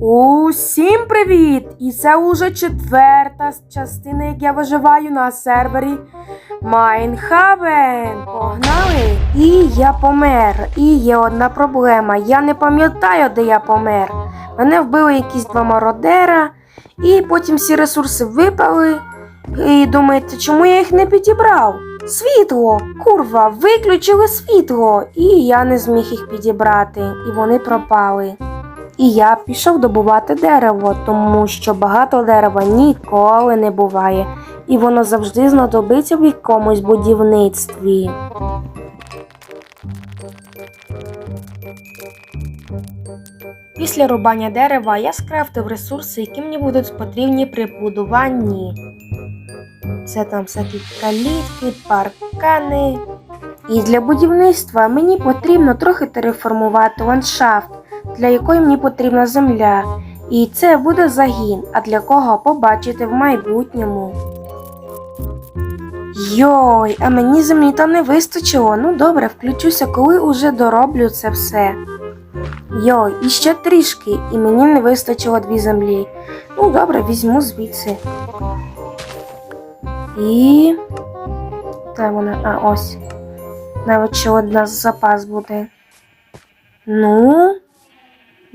Усім привіт! І це уже четверта частина, як я виживаю на сервері Майнхавен. Погнали! І я помер. І є одна проблема. Я не пам'ятаю, де я помер. Мене вбили якісь два мародера, і потім всі ресурси випали. І думаєте, чому я їх не підібрав? Світло! Курва, виключили світло, і я не зміг їх підібрати, і вони пропали. І я пішов добувати дерево, тому що багато дерева ніколи не буває, і воно завжди знадобиться в якомусь будівництві. Після рубання дерева я скрафтив ресурси, які мені будуть потрібні при будуванні. Це там всякі калітки, паркани. І для будівництва мені потрібно трохи тереформувати ландшафт, для якої мені потрібна земля. І це буде загін, а для кого побачите в майбутньому. Йой, а мені землі там не вистачило. Ну добре, включуся, коли уже дороблю це все. Йой, і ще трішки, і мені не вистачило дві землі. Ну добре, візьму звідси. І. Де вона? А, ось. Навіть ще одна запас буде. Ну,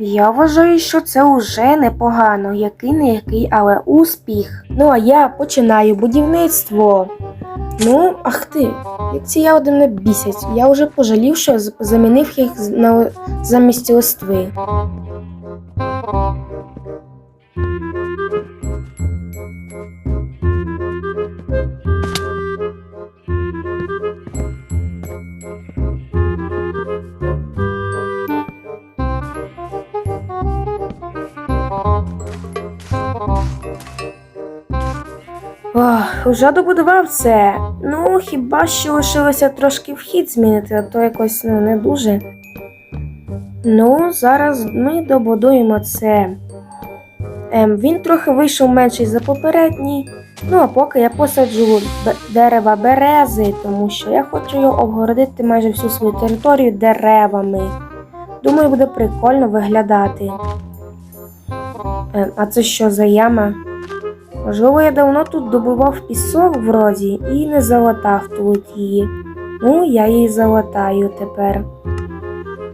я вважаю, що це уже непогано, який не який, але успіх. Ну, а я починаю будівництво. Ну, ах ти, як ці ягоди мене бісять. Я вже пожалів, що замінив їх на замість листви. Уже добудував це. Ну, хіба що лишилося трошки вхід змінити, а то якось ну, не дуже. Ну, зараз ми добудуємо це. Ем, він трохи вийшов менший за попередній. Ну, а поки я посаджу дерева берези, тому що я хочу його обгородити майже всю свою територію деревами. Думаю, буде прикольно виглядати. Ем, а це що за яма? Можливо, я давно тут добував пісок вроді і не залатав тут її. Ну, я її залатаю тепер.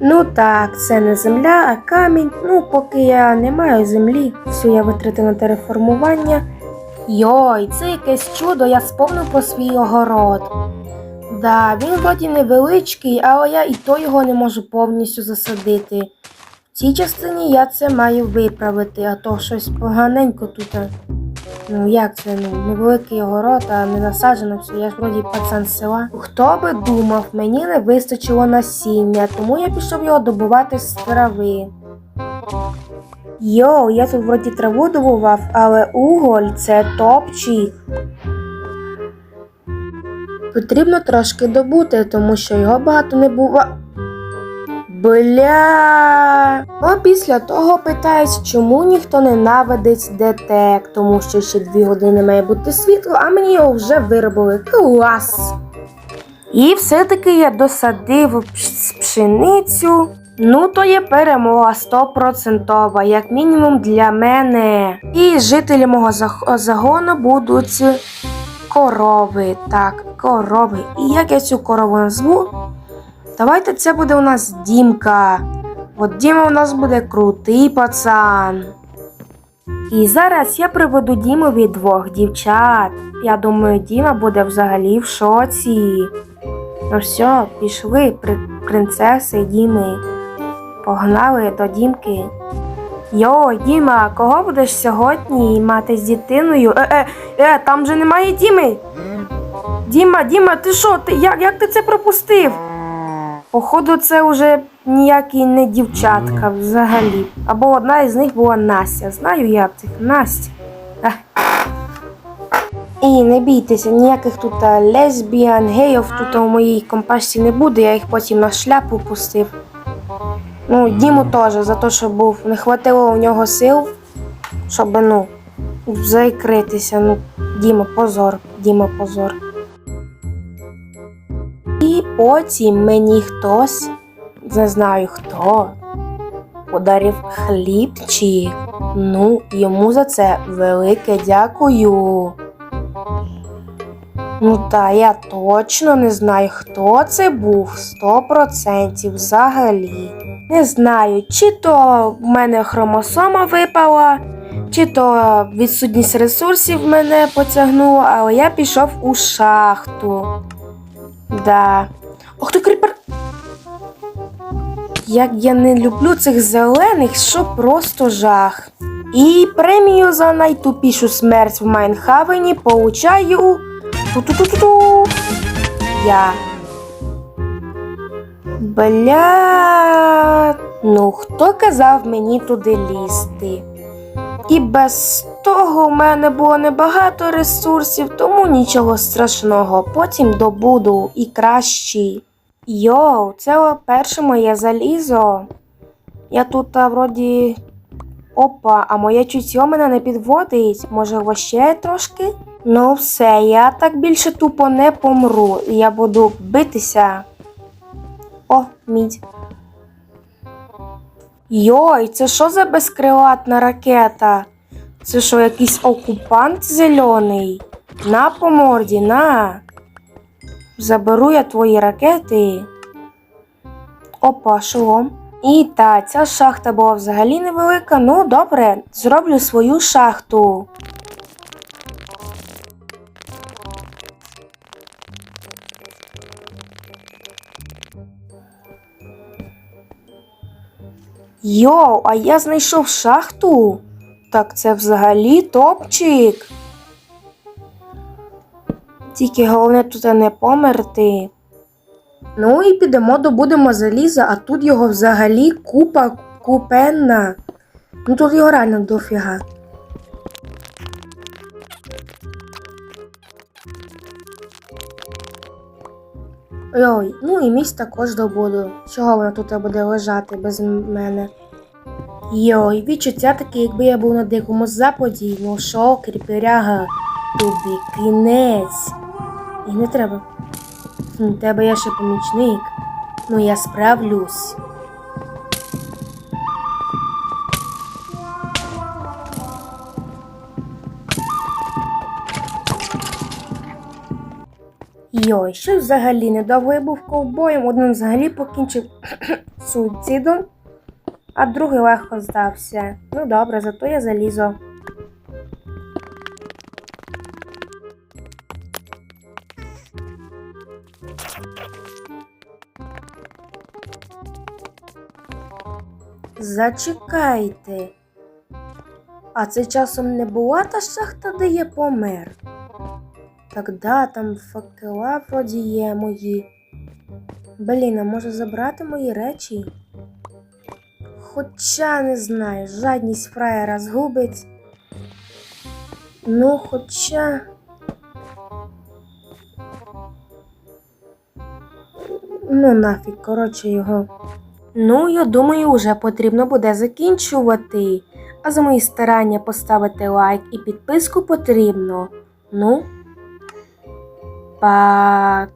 Ну так, це не земля, а камінь. Ну, поки я не маю землі, всю я витратив на тереформування. Йой, це якесь чудо, я сповнив про свій огород. Да, він вроді невеличкий, але я і то його не можу повністю засадити. В цій частині я це маю виправити, а то щось поганенько тут. Ну як це ну невеликий город, а не насаджено все. Я ж вроді пацан з села. Хто би думав, мені не вистачило насіння, тому я пішов його добувати з трави. Йоу, я тут вроді траву добував, але уголь це топчик. Потрібно трошки добути, тому що його багато не бува. Бля. А після того питають, чому ніхто ненавидить детек, тому що ще дві години має бути світло, а мені його вже виробили. Клас! І все-таки я досадив пшеницю. Ну, то є перемога стопроцентова, як мінімум для мене. І жителі мого загону будуть корови. Так, корови. І як я цю корову назву? Давайте це буде у нас Дімка. От Діма у нас буде крутий пацан. І зараз я приведу Дімові двох дівчат. Я думаю, Діма буде взагалі в шоці. Ну все, пішли, принцеси Діми. Погнали до Дімки. Йо, Діма, кого будеш сьогодні мати з дитиною? Е, е, е, там же немає Діми. Діма, Діма, ти що? Ти, як, як ти це пропустив? Походу, це вже ніякі не дівчатка взагалі. Або одна із них була Настя. Знаю я цих Настя. І не бійтеся, ніяких тут а, лесбіян, геїв тут у моїй компашці не буде, я їх потім на шляпу пустив. Ну, Діму теж, за те, що був, не хватило у нього сил, щоб ну, закритися. Ну, Діма, позор, Діма, позор. Потім мені хтось, не знаю хто, подарив хлібчик. Ну, йому за це велике дякую. Ну та я точно не знаю, хто це був 100% взагалі. Не знаю, чи то в мене хромосома випала, чи то відсутність ресурсів мене потягнула, але я пішов у шахту. Да. Ох ти кріпер. Як я не люблю цих зелених, що просто жах. І премію за найтупішу смерть в Майнхавені получаю. Ту-ту-ту-ту-ту. Я. Бля. Ну, хто казав мені туди лізти? І без того в мене було небагато ресурсів, тому нічого страшного. Потім добуду і кращі. Йоу, це перше моє залізо. Я тут а, вроді. Опа, а моє чуття мене не підводить. Може, ще трошки? Ну, все, я так більше тупо не помру. Я буду битися. О, мідь. Йой, це що за безкрилатна ракета? Це що, якийсь окупант зелений? На по морді, на. Заберу я твої ракети. Опа, шолом. І та, ця шахта була взагалі невелика. Ну, добре, зроблю свою шахту. Йоу, а я знайшов шахту. Так це взагалі топчик. Тільки головне тут не померти. Ну і підемо добудемо заліза, а тут його взагалі купа купенна. Ну тут його реально дофіга. Ой, ну і місць також добуду. Чого воно тут буде лежати без мене? Йой, відчуття таке, якби я був на дикому западі, ну що, кріпіряга, тобі кінець. І не треба. У тебе я ще помічник. Ну я справлюсь. Йой, що взагалі недовго я був ковбоєм, один взагалі покінчив суїцидом, а другий легко здався. Ну добре, зато я залізо. Зачекайте. А це часом не була та шахта, де я помер? Так да, там факела вроді є мої. Блін, а може забрати мої речі? Хоча не знаю, жадність фраєра згубить. Ну, хоча. Ну, нафіг, коротше, його. Ну, я думаю, вже потрібно буде закінчувати. А за мої старання поставити лайк і підписку потрібно. Ну, пока!